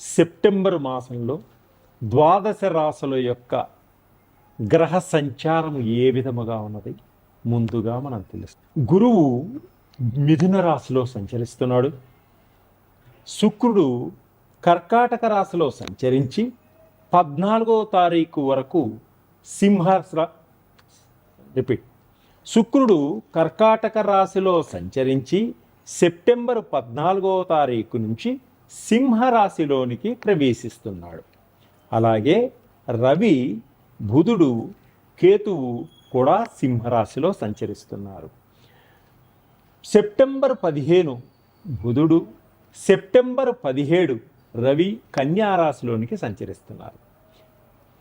September మాసంలో ద్వాదశ రాసుల యొక్క గ్రహ సంచారం ఏ విధముగా ఉన్నది? ముందుగా మనం తెలుస్తుంది గురువు మిథున రాశిలో సంచరిస్తున్నాడు. శుక్రుడు కర్కాటక రాశిలో సంచరించి పద్నాలుగో తారీఖు వరకు సింహ రిపీట్. శుక్రుడు కర్కాటక రాశిలో సంచరించి సెప్టెంబర్ పద్నాలుగో తారీఖు నుంచి సింహరాశిలోనికి ప్రవేశిస్తున్నాడు. అలాగే రవి బుధుడు కేతువు కూడా సింహరాశిలో సంచరిస్తున్నారు. సెప్టెంబర్ పదిహేను బుధుడు సెప్టెంబర్ పదిహేడు రవి కన్యారాశిలోనికి సంచరిస్తున్నారు.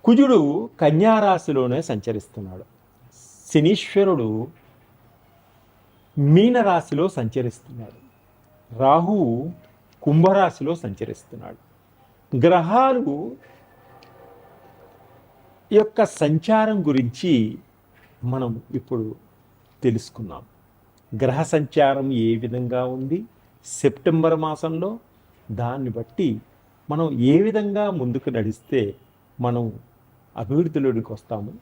కుజుడు కన్యారాశిలోనే సంచరిస్తున్నాడు. శనీశ్వరుడు మీనరాశిలో సంచరిస్తున్నాడు. రాహువు కుంభరాశిలో సంచరిస్తున్నాడు. గ్రహాలు యొక్క సంచారం గురించి మనం ఇప్పుడు తెలుసుకున్నాం. గ్రహ సంచారం ఏ విధంగా ఉంది? సెప్టెంబర్ మాసంలో దాన్ని బట్టి మనం ఏ విధంగా ముందుకు నడిస్తే మనం అభివృద్ధిలోనికి వస్తాము?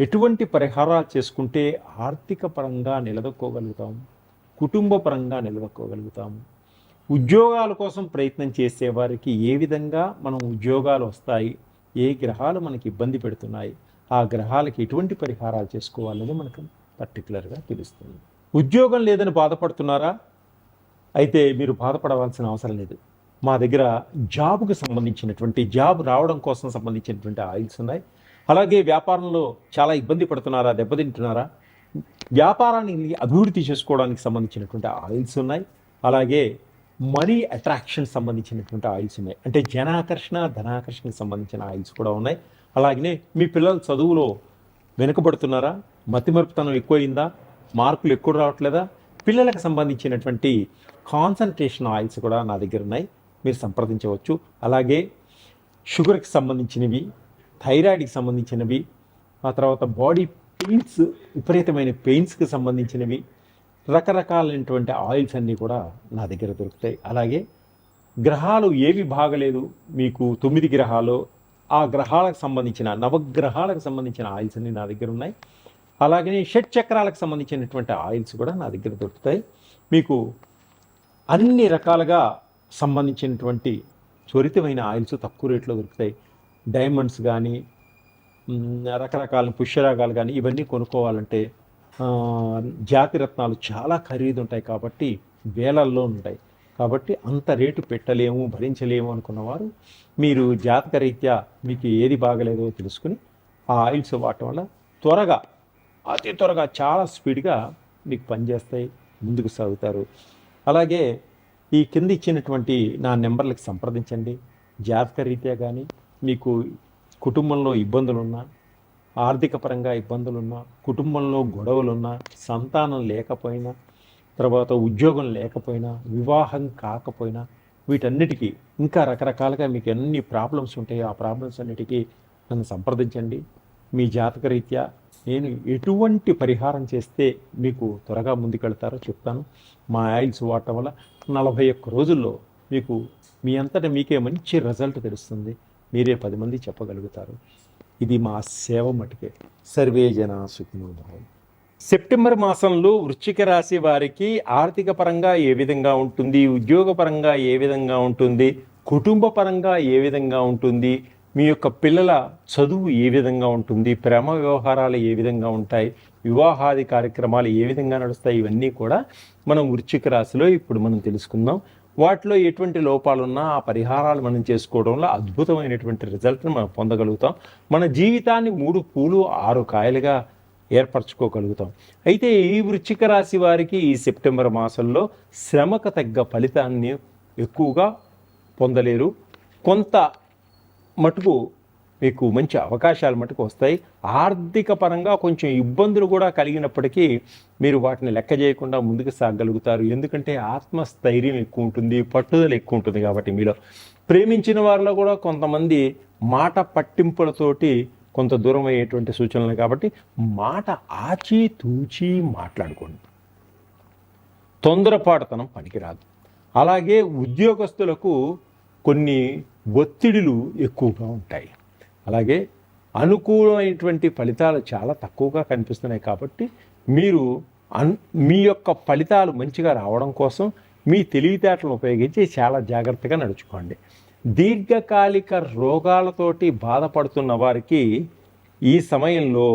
ఎటువంటి పరిహారాలు చేసుకుంటే ఆర్థిక పరంగా నిలదొక్కోగలుగుతాము కుటుంబ పరంగా నిలదొక్కోగలుగుతాము ఉద్యోగాల కోసం ప్రయత్నం చేసేవారికి ఏ విధంగా మనం ఉద్యోగాలు వస్తాయి ఏ గ్రహాలు మనకి ఇబ్బంది పెడుతున్నాయి ఆ గ్రహాలకి ఎటువంటి పరిహారాలు చేసుకోవాలని మనకు పర్టికులర్గా తెలుస్తుంది. ఉద్యోగం లేదని బాధపడుతున్నారా? అయితే మీరు బాధపడవలసిన అవసరం లేదు. మా దగ్గర జాబ్కు సంబంధించినటువంటి జాబ్ రావడం కోసం సంబంధించినటువంటి ఆయిల్స్ ఉన్నాయి. అలాగే వ్యాపారంలో చాలా ఇబ్బంది పడుతున్నారా దెబ్బతింటున్నారా? వ్యాపారాన్ని అభివృద్ధి చేసుకోవడానికి సంబంధించినటువంటి ఆయిల్స్ ఉన్నాయి. అలాగే మనీ అట్రాక్షన్ సంబంధించినటువంటి ఆయిల్స్ ఉన్నాయి. అంటే జనాకర్షణ ధనాకర్షణకు సంబంధించిన ఆయిల్స్ కూడా ఉన్నాయి. అలాగనే మీ పిల్లలు చదువులో వెనుకబడుతున్నారా? మతిమరుపుతనం ఎక్కువైందా? మార్కులు ఎక్కువ రావట్లేదా? పిల్లలకు సంబంధించినటువంటి కాన్సన్ట్రేషన్ ఆయిల్స్ కూడా నా దగ్గర ఉన్నాయి. మీరు సంప్రదించవచ్చు. అలాగే షుగర్కి సంబంధించినవి థైరాయిడ్కి సంబంధించినవి ఆ తర్వాత బాడీ పెయిన్స్ విపరీతమైన పెయిన్స్కి సంబంధించినవి రకరకాలైనటువంటి ఆయిల్స్ అన్నీ కూడా నా దగ్గర దొరుకుతాయి. అలాగే గ్రహాలు ఏవి బాగలేదు మీకు తొమ్మిది గ్రహాలు ఆ గ్రహాలకు సంబంధించిన నవగ్రహాలకు సంబంధించిన ఆయిల్స్ అన్నీ నా దగ్గర ఉన్నాయి. అలాగనే షట్ చక్రాలకు సంబంధించినటువంటి ఆయిల్స్ కూడా నా దగ్గర దొరుకుతాయి. మీకు అన్ని రకాలుగా సంబంధించినటువంటి త్వరితమైన ఆయిల్స్ తక్కువ రేట్లో దొరుకుతాయి. డైమండ్స్ కానీ రకరకాల పుష్యరాగాలు కానీ ఇవన్నీ కొనుక్కోవాలంటే జాతి రత్నాలు చాలా ఖరీదు ఉంటాయి కాబట్టి వేలల్లో ఉంటాయి. కాబట్టి అంత రేటు పెట్టలేము భరించలేము అనుకున్నవారు మీరు జాతక రీత్యా మీకు ఏది బాగలేదో తెలుసుకుని ఆ ఆయిల్స్ వాడటం వల్ల త్వరగా అతి త్వరగా చాలా స్పీడ్గా మీకు పనిచేస్తాయి ముందుకు సాగుతారు. అలాగే ఈ కింద ఇచ్చినటువంటి నా నెంబర్లకు సంప్రదించండి. జాతక రీత్యా కానీ మీకు కుటుంబంలో ఇబ్బందులున్నా ఆర్థిక పరంగా ఇబ్బందులున్నా కుటుంబంలో గొడవలున్నా సంతానం లేకపోయినా తర్వాత ఉద్యోగం లేకపోయినా వివాహం కాకపోయినా వీటన్నిటికీ ఇంకా రకరకాలుగా మీకు ఎన్ని ప్రాబ్లమ్స్ ఉంటాయో ఆ ప్రాబ్లమ్స్ అన్నిటికీ నన్ను సంప్రదించండి. మీ జాతక రీత్యా నేను ఎటువంటి పరిహారం చేస్తే మీకు త్వరగా ముందుకెళ్తారో చెప్తాను. మా ఆయిల్స్ వాడటం వల్ల నలభై ఒక్క రోజుల్లో మీకు మీ అంతటా మీకే మంచి రిజల్ట్ తెలుస్తుంది. మీరే పది మంది చెప్పగలుగుతారు. ఇది మా సేవ మటుకే. సర్వే జన సుఖినోభావం సెప్టెంబర్ మాసంలో వృశ్చిక రాశి వారికి ఆర్థిక పరంగా ఏ విధంగా ఉంటుంది? ఉద్యోగ పరంగా ఏ విధంగా ఉంటుంది? కుటుంబ పరంగా ఏ విధంగా ఉంటుంది? మీ యొక్క పిల్లల చదువు ఏ విధంగా ఉంటుంది? ప్రేమ వ్యవహారాలు ఏ విధంగా ఉంటాయి? వివాహాది కార్యక్రమాలు ఏ విధంగా నడుస్తాయి? ఇవన్నీ కూడా మనం వృశ్చిక రాశిలో ఇప్పుడు మనం తెలుసుకుందాం. వాటిలో ఎటువంటి లోపాలున్నా ఆ పరిహారాలు మనం చేసుకోవడంలో అద్భుతమైనటువంటి రిజల్ట్ని మనం పొందగలుగుతాం. మన జీవితాన్ని మూడు పూలు ఆరు కాయలుగా ఏర్పరచుకోగలుగుతాం. అయితే ఈ వృశ్చిక రాశి వారికి ఈ సెప్టెంబర్ మాసంలో శ్రమకు తగ్గ ఫలితాన్ని ఎక్కువగా పొందలేరు. కొంత మటుకు మీకు మంచి అవకాశాలు మటుకు వస్తాయి. ఆర్థిక పరంగా కొంచెం ఇబ్బందులు కూడా కలిగినప్పటికీ మీరు వాటిని లెక్క చేయకుండా ముందుకు సాగలుగుతారు. ఎందుకంటే ఆత్మస్థైర్యం ఎక్కువ ఉంటుంది పట్టుదల ఎక్కువ ఉంటుంది కాబట్టి మీలో. ప్రేమించిన వారిలో కూడా కొంతమంది మాట పట్టింపులతోటి కొంత దూరం అయ్యేటువంటి సూచనలు కాబట్టి మాట ఆచి తూచి మాట్లాడుకోండి. తొందరపాటుతనం పనికిరాదు. అలాగే ఉద్యోగస్తులకు కొన్ని ఒత్తిడులు ఎక్కువగా ఉంటాయి. అలాగే అనుకూలమైనటువంటి ఫలితాలు చాలా తక్కువగా కనిపిస్తున్నాయి కాబట్టి మీరు అన్ మీ యొక్క ఫలితాలు మంచిగా రావడం కోసం మీ తెలివితేటలను ఉపయోగించి చాలా జాగ్రత్తగా నడుచుకోండి. దీర్ఘకాలిక రోగాలతోటి బాధపడుతున్న వారికి ఈ సమయంలో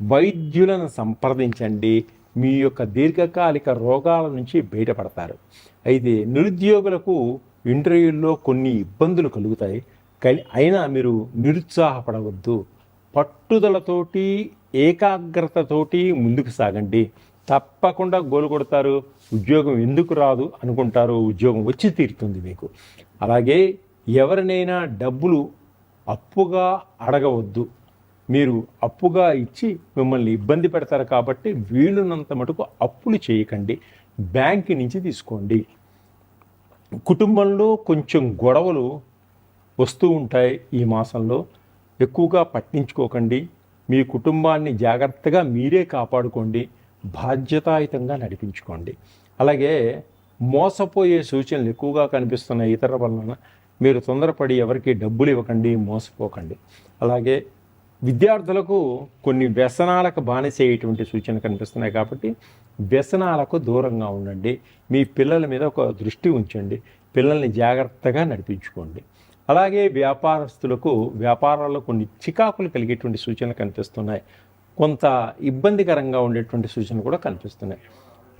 వైద్యులను సంప్రదించండి. మీ యొక్క దీర్ఘకాలిక రోగాల నుంచి బయటపడతారు. అయితే నిరుద్యోగులకు ఇంటర్వ్యూల్లో కొన్ని ఇబ్బందులు కలుగుతాయి. కానీ అయినా మీరు నిరుత్సాహపడవద్దు. పట్టుదలతోటి ఏకాగ్రతతోటి ముందుకు సాగండి. తప్పకుండా గోలు కొడతారు. ఉద్యోగం ఎందుకు రాదు అనుకుంటారు ఉద్యోగం వచ్చి తీరుతుంది మీకు. అలాగే ఎవరినైనా డబ్బులు అప్పుగా అడగవద్దు. మీరు అప్పుగా ఇచ్చి మిమ్మల్ని ఇబ్బంది పెడతారు కాబట్టి వీలున్నంత మటుకు అప్పులు చేయకండి. బ్యాంక్ నుంచి తీసుకోండి. కుటుంబంలో కొంచెం గొడవలు వస్తూ ఉంటాయి ఈ మాసంలో. ఎక్కువగా పట్టించుకోకండి. మీ కుటుంబాన్ని జాగ్రత్తగా మీరే కాపాడుకోండి. బాధ్యతాయుతంగా నడిపించుకోండి. అలాగే మోసపోయే సూచనలు ఎక్కువగా కనిపిస్తున్నాయి ఇతర వలన. మీరు తొందరపడి ఎవరికి డబ్బులు ఇవ్వకండి మోసపోకండి. అలాగే విద్యార్థులకు కొన్ని వ్యసనాలకు బానిసేటువంటి సూచన కనిపిస్తున్నాయి కాబట్టి వ్యసనాలకు దూరంగా ఉండండి. మీ పిల్లల మీద ఒక దృష్టి ఉంచండి. పిల్లల్ని జాగ్రత్తగా నడిపించుకోండి. అలాగే వ్యాపారస్తులకు వ్యాపారాల్లో కొన్ని చికాకులు కలిగేటువంటి సూచనలు కనిపిస్తున్నాయి. కొంత ఇబ్బందికరంగా ఉండేటువంటి సూచనలు కూడా కనిపిస్తున్నాయి.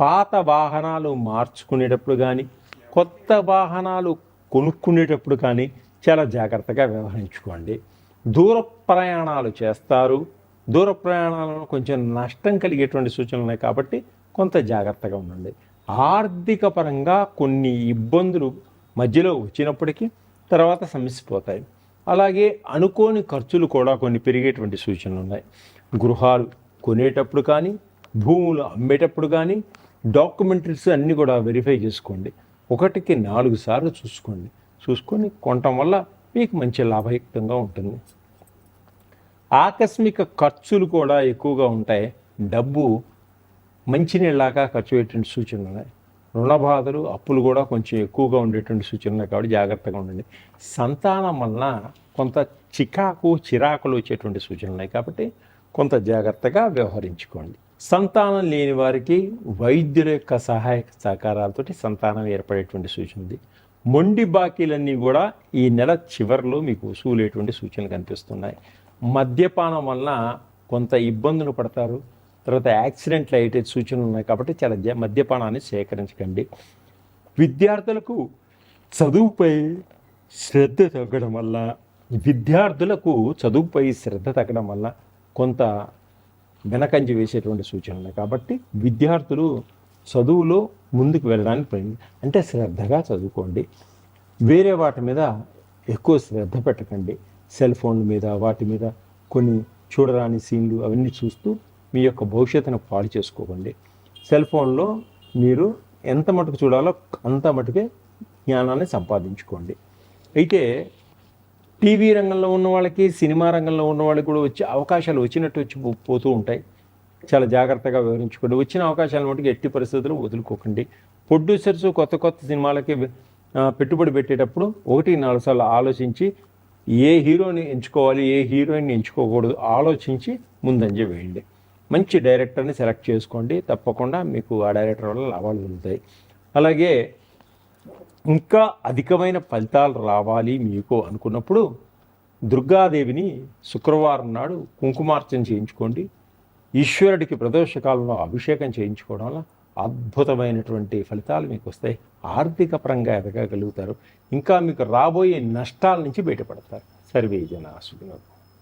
పాత వాహనాలు మార్చుకునేటప్పుడు కానీ కొత్త వాహనాలు కొనుక్కునేటప్పుడు కానీ చాలా జాగ్రత్తగా వ్యవహరించుకోండి. దూర ప్రయాణాలు చేస్తారు. దూర ప్రయాణాలలో కొంచెం నష్టం కలిగేటువంటి సూచనలు ఉన్నాయి కాబట్టి కొంత జాగ్రత్తగా ఉండండి. ఆర్థిక పరంగా కొన్ని ఇబ్బందులు మధ్యలో వచ్చినప్పటికీ తర్వాత సమసిపోతాయి అలాగే అనుకోని ఖర్చులు కూడా కొన్ని పెరిగేటువంటి సూచనలు ఉన్నాయి. గృహాలు కొనేటప్పుడు కానీ భూములు అమ్మేటప్పుడు కానీ డాక్యుమెంటరీస్ అన్నీ కూడా వెరిఫై చేసుకోండి. ఒకటికి నాలుగు సార్లు చూసుకోండి. చూసుకొని కొనటం వల్ల మీకు మంచి లాభయుక్తంగా ఉంటుంది. ఆకస్మిక ఖర్చులు కూడా ఎక్కువగా ఉంటాయి. డబ్బు మంచినీళ్ళలాగా ఖర్చు పెట్టిన సూచనలు ఉన్నాయి. రుణ బాధలు అప్పులు కూడా కొంచెం ఎక్కువగా ఉండేటువంటి సూచనలు ఉన్నాయి కాబట్టి జాగ్రత్తగా ఉండండి. సంతానం వలన కొంత చికాకు చిరాకులు వచ్చేటువంటి సూచనలు ఉన్నాయి కాబట్టి కొంత జాగ్రత్తగా వ్యవహరించుకోండి. సంతానం లేని వారికి వైద్యుల యొక్క సహాయక సహకారాలతోటి సంతానం ఏర్పడేటువంటి సూచన ఉంది. మొండి బాకీలన్నీ కూడా ఈ నెల చివరిలో మీకు వసూలేటువంటి సూచనలు కనిపిస్తున్నాయి. మద్యపానం వలన కొంత ఇబ్బందులు పడతారు. తర్వాత యాక్సిడెంట్లు అయ్యే సూచనలు ఉన్నాయి కాబట్టి చాలా మద్యపానాన్ని సేకరించకండి. విద్యార్థులకు చదువుపై శ్రద్ధ తగ్గడం వల్ల విద్యార్థులకు చదువుపై శ్రద్ధ తగ్గడం వల్ల కొంత వెనకంజి వేసేటువంటి సూచనలు ఉన్నాయి. కాబట్టి విద్యార్థులు చదువులో ముందుకు వెళ్ళడానికి ప్రయత్నం అంటే శ్రద్ధగా చదువుకోండి. వేరే వాటి మీద ఎక్కువ శ్రద్ధ పెట్టకండి. సెల్ ఫోన్ల మీద వాటి మీద కొన్ని చూడరాని సీన్లు అవన్నీ చూస్తూ మీ యొక్క భవిష్యత్తును పాడు చేసుకోకండి. సెల్ ఫోన్లో మీరు ఎంత మటుకు చూడాలో అంత మటుకే జ్ఞానాన్ని సంపాదించుకోండి. అయితే టీవీ రంగంలో ఉన్న వాళ్ళకి సినిమా రంగంలో ఉన్న వాళ్ళకి కూడా వచ్చే అవకాశాలు వచ్చినట్టు వచ్చి పో- పోతూ ఉంటాయి. చాలా జాగ్రత్తగా వివరించుకోండి. వచ్చిన అవకాశాలను మటుకు ఎట్టి పరిస్థితులు వదులుకోకండి. ప్రొడ్యూసర్స్ కొత్త కొత్త సినిమాలకి పెట్టుబడి పెట్టేటప్పుడు ఒకటి నాలుగు సార్లు ఆలోచించి ఏ హీరోని ఎంచుకోవాలి ఏ హీరోయిన్ని ఎంచుకోకూడదు ఆలోచించి ముందంజ వేయండి. మంచి డైరెక్టర్ని సెలెక్ట్ చేసుకోండి. తప్పకుండా మీకు ఆ డైరెక్టర్ వల్ల లాభాలు కలుగుతాయి అలాగే ఇంకా అధికమైన ఫలితాలు రావాలి మీకు అనుకున్నప్పుడు దుర్గాదేవిని శుక్రవారం నాడు కుంకుమార్చన చేయించుకోండి. ఈశ్వరుడికి ప్రదోషకాలంలో అభిషేకం చేయించుకోవడం వల్ల అద్భుతమైనటువంటి ఫలితాలు మీకు వస్తాయి. ఆర్థిక పరంగా ఎదగగలుగుతారు. ఇంకా మీకు రాబోయే నష్టాల నుంచి బయటపడతారు. సర్వే జన